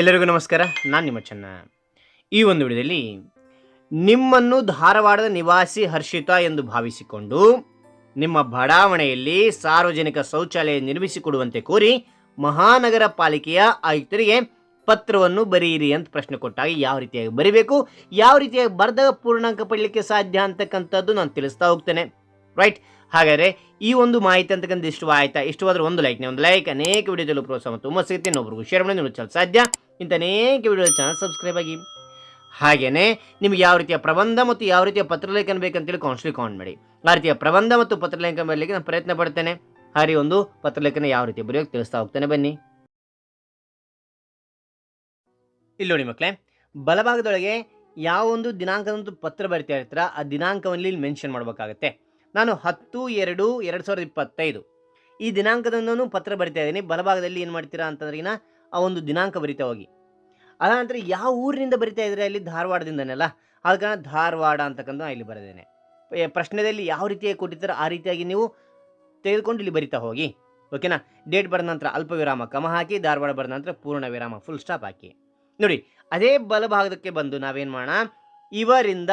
ಎಲ್ಲರಿಗೂ ನಮಸ್ಕಾರ. ನಾನು ನಿಮ್ಮ ಚೆನ್ನ. ಈ ಒಂದು ವಿಡಿಯೋದಲ್ಲಿ ನಿಮ್ಮನ್ನು ಧಾರವಾಡದ ನಿವಾಸಿ ಹರ್ಷಿತಾ ಎಂದು ಭಾವಿಸಿಕೊಂಡು ನಿಮ್ಮ ಬಡಾವಣೆಯಲ್ಲಿ ಸಾರ್ವಜನಿಕ ಶೌಚಾಲಯ ನಿರ್ಮಿಸಿಕೊಡುವಂತೆ ಕೋರಿ ಮಹಾನಗರ ಪಾಲಿಕೆಯ ಆಯುಕ್ತರಿಗೆ ಪತ್ರವನ್ನು ಬರೆಯಿರಿ ಅಂತ ಪ್ರಶ್ನೆ ಕೊಟ್ಟಾಗ ಯಾವ ರೀತಿಯಾಗಿ ಬರೀಬೇಕು, ಯಾವ ರೀತಿಯಾಗಿ ಬರೆದಾಗ ಪೂರ್ಣಾಂಕ ಪಡಲಿಕ್ಕೆ ಸಾಧ್ಯ ಅಂತಕ್ಕಂಥದ್ದು ನಾನು ತಿಳಿಸ್ತಾ ಹೋಗ್ತೇನೆ. ರೈಟ್ ಹಾಗಾದರೆ ಈ ಒಂದು ಮಾಹಿತಿ ಅಂತಕ್ಕಂಥ ಇಷ್ಟವಾಯ್ತಾ ಇಷ್ಟವಾದ್ರೆ ಒಂದು ಲೈಕ್ ಒಂದು ಲೈಕ್ ಅನೇಕ ವಿಡಿಯೋದಲ್ಲೂ ಪ್ರೋತ್ಸಾಹ ಮತ್ತು ತುಂಬ ಸಿಗುತ್ತೆ ಇನ್ನೊಬ್ರಿಗೂ ಶೇರ್ ಮಾಡಿ ನೀವು ಸಾಧ್ಯ? ಇಂಥ ಅನೇಕ ವಿಡಿಯೋ ಚಾನಲ್ ಸಬ್ಸ್ಕ್ರೈಬ್ ಆಗಿ. ಹಾಗೆಯೇ ನಿಮಗೆ ಯಾವ ರೀತಿಯ ಪ್ರಬಂಧ ಮತ್ತು ಯಾವ ರೀತಿಯ ಪತ್ರಲೇಖನ ಬೇಕಂತೇಳಿ ಕಾನ್ಸ್ಟ್ಲಿ ಕಾಮೆಂಟ್ ಮಾಡಿ. ಆ ರೀತಿಯ ಪ್ರಬಂಧ ಮತ್ತು ಪತ್ರಲೇಖನ ಬರಲಿಕ್ಕೆ ನಾನು ಪ್ರಯತ್ನ ಪಡ್ತೇನೆ. ಹಾಗೆ ಒಂದು ಪತ್ರಲೇಖನ ಯಾವ ರೀತಿ ಬರೆಯೋಕೆ ತಿಳಿಸ್ತಾ ಹೋಗ್ತೇನೆ. ಬನ್ನಿ. ಇಲ್ಲಿ ನೋಡಿ ಮಕ್ಕಳೇ, ಬಲಭಾಗದೊಳಗೆ ಯಾವ ಒಂದು ದಿನಾಂಕದಂತೂ ಪತ್ರ ಬರಿತಾ ಇರ್ತೀರ, ಆ ದಿನಾಂಕವನ್ನು ಇಲ್ಲಿ ಮೆನ್ಷನ್ ಮಾಡಬೇಕಾಗತ್ತೆ. ನಾನು ಹತ್ತು, ಎರಡು ಎರಡು ಸಾವಿರದ ಇಪ್ಪತ್ತೈದು. ಈ ದಿನಾಂಕದಂದೂ ಪತ್ರ ಬರಿತಾ ಇದ್ದೀನಿ. ಬಲಭಾಗದಲ್ಲಿ ಏನು ಮಾಡ್ತೀರಾ ಅಂತಂದ್ರಿಗಿನ ಆ ಒಂದು ದಿನಾಂಕ ಬರಿತಾ ಹೋಗಿ. ಅದ ನಂತರ ಯಾವ ಊರಿನಿಂದ ಬರಿತಾ ಇದ್ರೆ ಅಲ್ಲಿ ಧಾರವಾಡದಿಂದನೆಲ್ಲ. ಆದ ಕಾರಣ ಧಾರವಾಡ ಅಂತಕ್ಕಂಥ ಇಲ್ಲಿ ಬರೆದೇನೆ ಪ್ರಶ್ನೆದಲ್ಲಿ ಯಾವ ರೀತಿಯಾಗಿ ಕೊಟ್ಟಿರ್ತಾರೆ ಆ ರೀತಿಯಾಗಿ ನೀವು ತೆಗೆದುಕೊಂಡು ಇಲ್ಲಿ ಬರಿತಾ ಹೋಗಿ. ಓಕೆನಾ ಡೇಟ್ ಬರೆದ ನಂತರ ಅಲ್ಪ ವಿರಾಮ, ಕಮ ಹಾಕಿ, ಧಾರವಾಡ ಬರೆದ ನಂತರ ಪೂರ್ಣ ವಿರಾಮ ಫುಲ್ ಸ್ಟಾಪ್ ಹಾಕಿ. ನೋಡಿ, ಅದೇ ಬಲಭಾಗಕ್ಕೆ ಬಂದು ನಾವೇನು ಮಾಡೋಣ? ಇವರಿಂದ,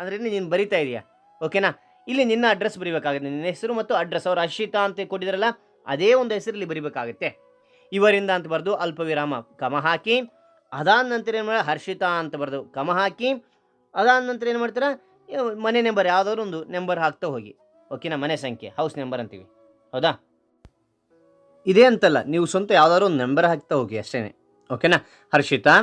ಅಂದ್ರೆ ನೀನು ಬರಿತಾ ಇದೆಯಾ? ಓಕೆನಾ ಇಲ್ಲಿ ನಿನ್ನ ಅಡ್ರೆಸ್ ಬರಿಬೇಕಾಗುತ್ತೆ. ನಿನ್ನ ಹೆಸರು ಮತ್ತು ಅಡ್ರೆಸ್ ಅವರು ಹರ್ಷಿತಾ ಅಂತ ಕೊಟ್ಟಿದ್ರಲ್ಲ, ಅದೇ ಒಂದು ಹೆಸರಲ್ಲಿ ಬರಿಬೇಕಾಗುತ್ತೆ. ಇವರಿಂದ ಅಂತ ಬರೆದು ಅಲ್ಪ ವಿರಾಮ ಕಮ ಹಾಕಿ, ಅದಾದ ನಂತರ ಏನು ಮಾಡಿ ಹರ್ಷಿತಾ ಅಂತ ಬರೆದು ಕಮ ಹಾಕಿ, ಅದಾದ ನಂತರ ಏನು ಮಾಡ್ತಾರೆ? ಮನೆ ನಂಬರ್ ಯಾವುದಾದ್ರು ಒಂದು ನಂಬರ್ ಹಾಕ್ತಾ ಹೋಗಿ. ಓಕೆನಾ ಮನೆ ಸಂಖ್ಯೆ ಹೌಸ್ ನಂಬರ್ ಅಂತೀವಿ. ಹೌದಾ? ಇದೇ ಅಂತಲ್ಲ, ನೀವು ಸ್ವಂತ ಯಾವುದಾದ್ರು ಒಂದು ನಂಬರ್ ಹಾಕ್ತಾ ಹೋಗಿ ಅಷ್ಟೇ ಓಕೆನಾ ಹರ್ಷಿತಾ,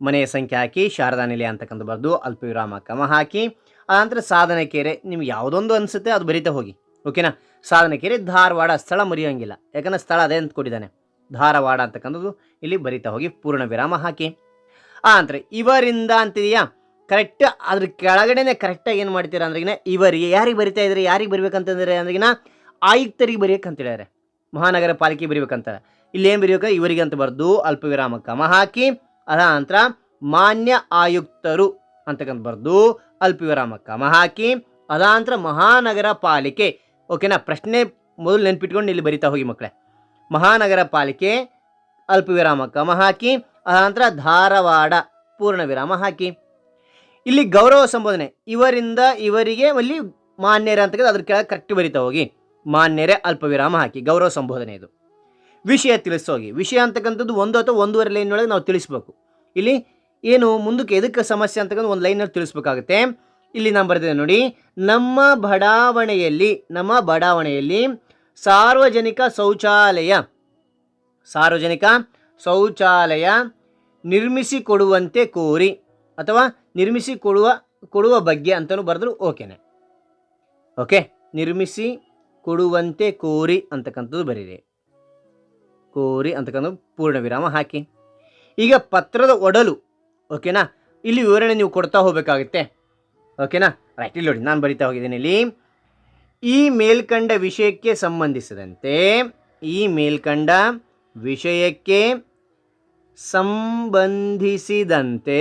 ಮನೆಯ ಸಂಖ್ಯೆ ಹಾಕಿ, ಶಾರದಾ ನಿಲಯ ಅಂತಕ್ಕಂಥ ಬರೆದು ಅಲ್ಪ ವಿರಾಮ ಕಮ ಹಾಕಿ ಆನಂತರ ಸಾಧನಕೆರೆ ನಿಮ್ಗೆ ಯಾವುದೊಂದು ಅನಿಸುತ್ತೆ ಅದು ಬರೀತಾ ಹೋಗಿ, ಓಕೆನಾ? ಸಾಧನಕೆರೆ ಧಾರವಾಡ ಸ್ಥಳ ಮರೆಯೋಂಗಿಲ್ಲ, ಯಾಕಂದ್ರೆ ಸ್ಥಳ ಅದೇ ಅಂತ ಕೊಟ್ಟಿದ್ದಾನೆ. ಧಾರವಾಡ ಅಂತಕ್ಕಂಥದ್ದು ಇಲ್ಲಿ ಬರಿತಾ ಹೋಗಿ ಪೂರ್ಣ ವಿರಾಮ ಹಾಕಿ. ಆ ಅಂತರ ಇವರಿಂದ ಅಂತಿದೆಯಾ? ಕರೆಕ್ಟ್ ಅದ್ರ ಕೆಳಗಡೆನೆ ಕರೆಕ್ಟಾಗಿ ಏನು ಮಾಡ್ತೀರಾ ಅಂದ್ರಿಗಿನ, ಇವರಿಗೆ ಯಾರಿಗೆ ಬರಿತಾ ಇದ್ರೆ, ಯಾರಿಗೆ ಬರಿಬೇಕಂತಂದ್ರೆ ಅಂದ್ರಿಗಿನ ಆಯುಕ್ತರಿಗೆ ಬರೆಯಕ್ಕೆ ಹೇಳಿದ್ದಾರೆ ಮಹಾನಗರ ಪಾಲಿಕೆ ಬರಿಬೇಕಂತಾರೆ. ಇಲ್ಲಿ ಏನು ಬರೀಬೇಕು? ಇವರಿಗೆ ಅಂತ ಬರೆದು ಅಲ್ಪ ವಿರಾಮ ಕಮ ಹಾಕಿ ಅದ ನಂತರ ಮಾನ್ಯ ಆಯುಕ್ತರು ಅಂತಕ್ಕಂತ ಬರೆದು ಅಲ್ಪ ವಿರಾಮ ಕಮ ಹಾಕಿ ಅದಾನಂತರ ಮಹಾನಗರ ಪಾಲಿಕೆ. ಓಕೆನಾ? ಪ್ರಶ್ನೆ ಮೊದಲು ನೆನ್ಪಿಟ್ಕೊಂಡು ಇಲ್ಲಿ ಬರಿತಾ ಹೋಗಿ ಮಕ್ಕಳೇ. ಮಹಾನಗರ ಪಾಲಿಕೆ ಅಲ್ಪ ವಿರಾಮ ಕಮ ಹಾಕಿ, ಅದಾಂತರ ಧಾರವಾಡ ಪೂರ್ಣ ವಿರಾಮ ಹಾಕಿ. ಇಲ್ಲಿ ಗೌರವ ಸಂಬೋಧನೆ, ಇವರಿಂದ ಇವರಿಗೆ ಅಲ್ಲಿ ಮಾನ್ಯರೇ ಅಂತ ಅದ್ರ ಕೆಳಗೆ ಕರೆಕ್ಟ್ ಬರಿತಾ ಹೋಗಿ. ಮಾನ್ಯರೇ ಅಲ್ಪ ವಿರಾಮ ಹಾಕಿ, ಗೌರವ ಸಂಬೋಧನೆ ಇದು. ವಿಷಯ ತಿಳಿಸೋಗಿ. ವಿಷಯ ಅಂತಕ್ಕಂಥದ್ದು ಒಂದು ಅಥವಾ ಒಂದೂವರೆ ಲೈನ್ ಒಳಗೆ ನಾವು ತಿಳಿಸ್ಬೇಕು. ಇಲ್ಲಿ ಏನು ಮುಂದಕ್ಕೆ ಎದಕ್ಕೆ ಸಮಸ್ಯೆ ಅಂತಕ್ಕಂಥ ಒಂದು ಲೈನಲ್ಲಿ ತಿಳಿಸ್ಬೇಕಾಗುತ್ತೆ. ಇಲ್ಲಿ ನಾನು ಬರೆದಿದೆ ನೋಡಿ, ನಮ್ಮ ಬಡಾವಣೆಯಲ್ಲಿ ನಮ್ಮ ಬಡಾವಣೆಯಲ್ಲಿ ಸಾರ್ವಜನಿಕ ಶೌಚಾಲಯ ಸಾರ್ವಜನಿಕ ಶೌಚಾಲಯ ನಿರ್ಮಿಸಿಕೊಡುವಂತೆ ಕೋರಿ ಅಥವಾ ನಿರ್ಮಿಸಿ ಕೊಡುವ ಕೊಡುವ ಬಗ್ಗೆ ಅಂತಲೂ ಬರೆದ್ರು ಓಕೆನೆ. ಓಕೆ ನಿರ್ಮಿಸಿ ಕೊಡುವಂತೆ ಕೋರಿ ಅಂತಕ್ಕಂಥದ್ದು ಬರೀರಿ. ಕೋರಿ ಅಂತಕ್ಕಂಥದ್ದು ಪೂರ್ಣ ವಿರಾಮ ಹಾಕಿ. ಈಗ ಪತ್ರದ ಒಡಲು ಓಕೆನಾ? ಇಲ್ಲಿ ವಿವರಣೆ ನೀವು ಕೊಡ್ತಾ ಹೋಗಬೇಕಾಗುತ್ತೆ. ಓಕೆನಾ? ರೈಟ್ ಇಲ್ಲಿ ನೋಡಿ, ನಾನು ಬರಿತಾ ಹೋಗಿದ್ದೀನಿ ಇಲ್ಲಿ. ಈ ಮೇಲ್ಕಂಡ ವಿಷಯಕ್ಕೆ ಸಂಬಂಧಿಸಿದಂತೆ, ಈ ಮೇಲ್ಕಂಡ ವಿಷಯಕ್ಕೆ ಸಂಬಂಧಿಸಿದಂತೆ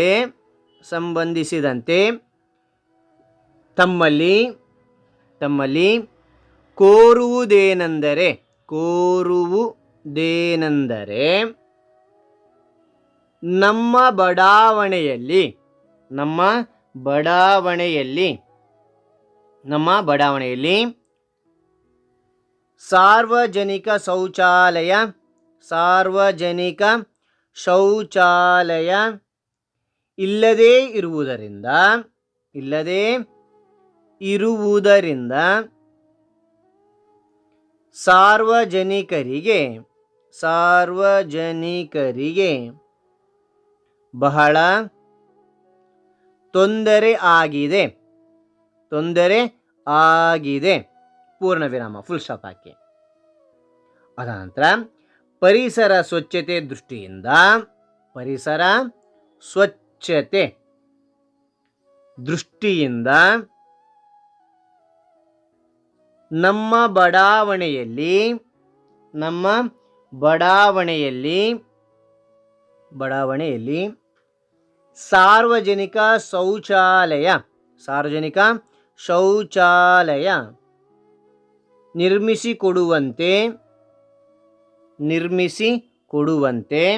ಸಂಬಂಧಿಸಿದಂತೆ ತಮ್ಮಲ್ಲಿ ತಮ್ಮಲ್ಲಿ ಕೋರುವುದೇನೆಂದರೆ ಕೋರುವುದೇನೆಂದರೆ ನಮ್ಮ ಬಡಾವಣೆಯಲ್ಲಿ ನಮ್ಮ ಬಡಾವಣೆಯಲ್ಲಿ ನಮ್ಮ ಬಡಾವಣೆಯಲ್ಲಿ ಸಾರ್ವಜನಿಕ ಶೌಚಾಲಯ ಸಾರ್ವಜನಿಕ ಶೌಚಾಲಯ ಇಲ್ಲದೇ ಇರುವುದರಿಂದ ಇಲ್ಲದೇ ಇರುವುದರಿಂದ ಸಾರ್ವಜನಿಕರಿಗೆ ಸಾರ್ವಜನಿಕರಿಗೆ ಬಹಳ ತೊಂದರೆ ಆಗಿದೆ. ತೊಂದರೆ ಆಗಿದೆ. ಪೂರ್ಣ ವಿರಾಮ ಫುಲ್ ಸ್ಟಾಪ್ ಹಾಕಿ. ಅದ ನಂತರ ಪರಿಸರ ಸ್ವಚ್ಛತೆ ದೃಷ್ಟಿಯಿಂದ, ಪರಿಸರ ಸ್ವಚ್ಛತೆ ದೃಷ್ಟಿಯಿಂದ ನಮ್ಮ ಬಡಾವಣೆಯಲ್ಲಿ ನಮ್ಮ ಬಡಾವಣೆಯಲ್ಲಿ ಬಡಾವಣೆಯಲ್ಲಿ ಸಾರ್ವಜನಿಕ ಶೌಚಾಲಯ. ಸಾರ್ವಜನಿಕ ಶೌಚಾಲಯ. ನಿರ್ಮಿಸಿಕೊಡುವಂತೆ ನಿರ್ಮಿಸಿ ಕೊಡುವಂತೆ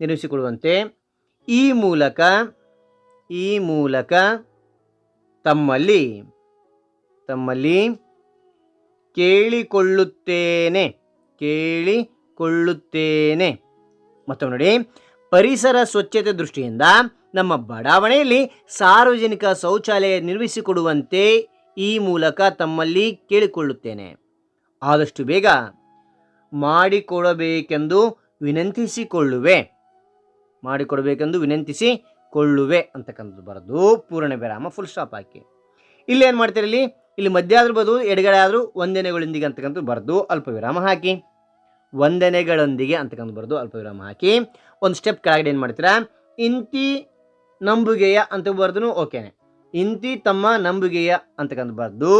ನಿರ್ಮಿಸಿಕೊಡುವಂತೆ ಈ ಮೂಲಕ ಈ ಮೂಲಕ ತಮ್ಮಲ್ಲಿ ತಮ್ಮಲ್ಲಿ ಕೇಳಿಕೊಳ್ಳುತ್ತೇನೆ ಕೇಳಿಕೊಳ್ಳುತ್ತೇನೆ. ಮತ್ತೊಮ್ಮೆ ನೋಡಿ, ಪರಿಸರ ಸ್ವಚ್ಛತೆ ದೃಷ್ಟಿಯಿಂದ ನಮ್ಮ ಬಡಾವಣೆಯಲ್ಲಿ ಸಾರ್ವಜನಿಕ ಶೌಚಾಲಯ ನಿರ್ಮಿಸಿಕೊಡುವಂತೆ ಈ ಮೂಲಕ ತಮ್ಮಲ್ಲಿ ಕೇಳಿಕೊಳ್ಳುತ್ತೇನೆ. ಆದಷ್ಟು ಬೇಗ ಮಾಡಿಕೊಡಬೇಕೆಂದು ವಿನಂತಿಸಿಕೊಳ್ಳುವೆ. ಮಾಡಿಕೊಡಬೇಕೆಂದು ವಿನಂತಿಸಿಕೊಳ್ಳುವೆ ಅಂತಕ್ಕಂಥದ್ದು ಬರೆದು ಪೂರ್ಣ ವಿರಾಮ ಫುಲ್ ಸ್ಟಾಪ್ ಹಾಕಿ. ಇಲ್ಲಿ ಏನು ಮಾಡ್ತೀರಿ ಇಲ್ಲಿ ಮಧ್ಯ ಆದರೂ ಬದು ಎಡಗಡೆ ಆದರೂ ವಂದನೆಗಳೊಂದಿಗೆ ಅಂತಕ್ಕಂಥದ್ದು ಬರೆದು ಅಲ್ಪ ವಿರಾಮ ಹಾಕಿ. ವಂದನೆಗಳೊಂದಿಗೆ ಅಂತಕ್ಕಂಥ ಬರೆದು ಅಲ್ಪ ವಿರಾಮ ಹಾಕಿ. ಒಂದು ಸ್ಟೆಪ್ ಕೆಳಗಡೆ ಏನು ಮಾಡ್ತೀರಾ? ಇಂತಿ ನಂಬುಗೆಯ ಅಂತ ಬರೆದು ಓಕೆನೆ ಇಂತಿ ತಮ್ಮ ನಂಬುಗೆಯ ಅಂತಕ್ಕಂಥ ಬರೆದು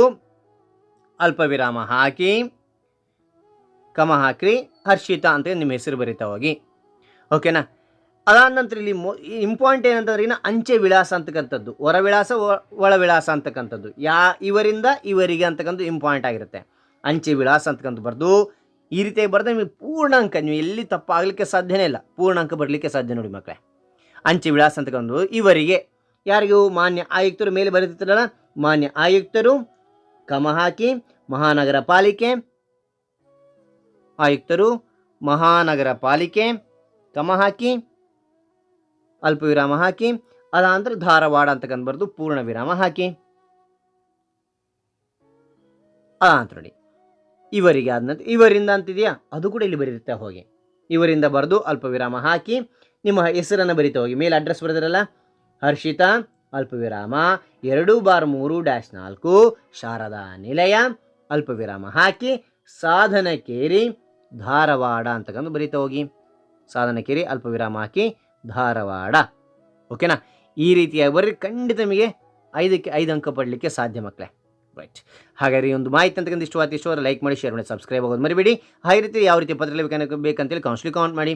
ಅಲ್ಪ ವಿರಾಮ ಹಾಕಿ. ಕಮ ಹಾಕ್ರಿ. ಹರ್ಷಿತಾ ಅಂತ ನಿಮ್ಮ ಹೆಸರು ಬರೀತಾ ಹೋಗಿ. ಓಕೆನಾ ಅದಾದ ನಂತರ ಇಲ್ಲಿ ಮೊ ಇಂಪಾರ್ಟೆಂಟ್ ಏನಂತಂದ್ರೆ ಇನ್ನು ಅಂಚೆ ವಿಳಾಸ ಅಂತಕ್ಕಂಥದ್ದು, ಹೊರ ವಿಳಾಸ ಒಳ ವಿಳಾಸ ಅಂತಕ್ಕಂಥದ್ದು. ಯಾ ಇವರಿಂದ ಇವರಿಗೆ ಅಂತಕ್ಕಂಥ ಇಂಪಾರ್ಟೆಂಟ್ ಆಗಿರುತ್ತೆ. ಅಂಚೆ ವಿಳಾಸ ಅಂತಕ್ಕಂಥ ಬರೆದು ಈ ರೀತಿಯಾಗಿ ಬರೆದ ನಿಮಗೆ ಪೂರ್ಣಾಂಕ ನೀವು ಎಲ್ಲಿ ತಪ್ಪಾಗಲಿಕ್ಕೆ ಸಾಧ್ಯನೇ ಇಲ್ಲ. ಪೂರ್ಣಾಂಕ ಬರಲಿಕ್ಕೆ ಸಾಧ್ಯ ನೋಡಿ ಮಕ್ಕಳೇ. ಅಂಚೆ ವಿಳಾಸ ಅಂತಕ್ಕಂಥ ಇವರಿಗೆ. ಯಾರಿಗೂ ಮಾನ್ಯ ಆಯುಕ್ತರು ಮೇಲೆ ಬರೆದಿರ್ತಾರಲ್ಲ, ಮಾನ್ಯ ಆಯುಕ್ತರು, ಕಮ ಹಾಕಿ, ಮಹಾನಗರ ಪಾಲಿಕೆ. ಆಯುಕ್ತರು, ಮಹಾನಗರ ಪಾಲಿಕೆ. ಕಮ ಹಾಕಿ, ಅಲ್ಪ ವಿರಾಮ ಹಾಕಿ ಅದಾನಂತರ ಧಾರವಾಡ ಅಂತಕ್ಕಂಥ ಬರೆದು ಪೂರ್ಣ ವಿರಾಮ ಹಾಕಿ. ಅದಾಂತ ನೋಡಿ. ಇವರಿಗೆ ಆದ ನಂತರ ಇವರಿಂದ ಅಂತಿದೆಯಾ? ಅದು ಕೂಡ ಇಲ್ಲಿ ಬರೀತಾ ಹೋಗಿ. ಇವರಿಂದ ಬರೆದು ಅಲ್ಪ ವಿರಾಮ ಹಾಕಿ, ನಿಮ್ಮ ಹೆಸರನ್ನು ಬರೀತಾ ಹೋಗಿ. ಮೇಲೆ ಅಡ್ರೆಸ್ ಬರೆದಿರಲ್ಲ? ಹರ್ಷಿತಾ ಅಲ್ಪ ವಿರಾಮ ಎರಡು ಬಾರ್ ಮೂರು ಡ್ಯಾಶ್ ನಾಲ್ಕು, ಶಾರದಾ ನಿಲಯ ಅಲ್ಪ ವಿರಾಮ ಹಾಕಿ, ಸಾಧನಕೇರಿ, ಧಾರವಾಡ ಅಂತಕ್ಕಂದು ಬರೀತಾ ಹೋಗಿ. ಸಾಧನಕೇರಿ ಅಲ್ಪ ವಿರಾಮ ಹಾಕಿ, ಧಾರವಾಡ. ಓಕೆನಾ ಈ ರೀತಿಯಾಗಿ ಬರ್ರಿ ಖಂಡಿತ ನಿಮಗೆ ಐದಕ್ಕೆ ಐದು ಅಂಕ ಪಡಲಿಕ್ಕೆ ಸಾಧ್ಯ ಮಕ್ಕಳೇ ರೈಟ್ ಹಾಗಾದ್ರೆ ಈ ಒಂದು ಮಾಹಿತಿ ಅಂತಕ್ಕಂಥ ಇಷ್ಟವಾದ ಇಷ್ಟವಾದ ಲೈಕ್ ಮಾಡಿ ಶೇರ್ ಮಾಡಿ ಸಬ್ಸ್ಕ್ರೈಬ್ ಆಗೋದು ಮರಿಬೇಡಿ. ಹಾಗೆ ರೀತಿ ಯಾವ ರೀತಿ ಪತ್ರ ಬೇಕಂತ ಬೇಕಂತೇಳಿ ಕೌನ್ಸಿಲಿ ಕಮೆಂಟ್ ಮಾಡಿ.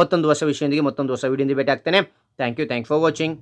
ಮತ್ತೊಂದು ಹೊಸ ವಿಷಯದೊಂದಿಗೆ ಮತ್ತೊಂದು ಹೊಸ ವಿಡಿಯೋದಿಂದ ಭೇಟಿ ಆಗ್ತೇನೆ. Thank you thank for watching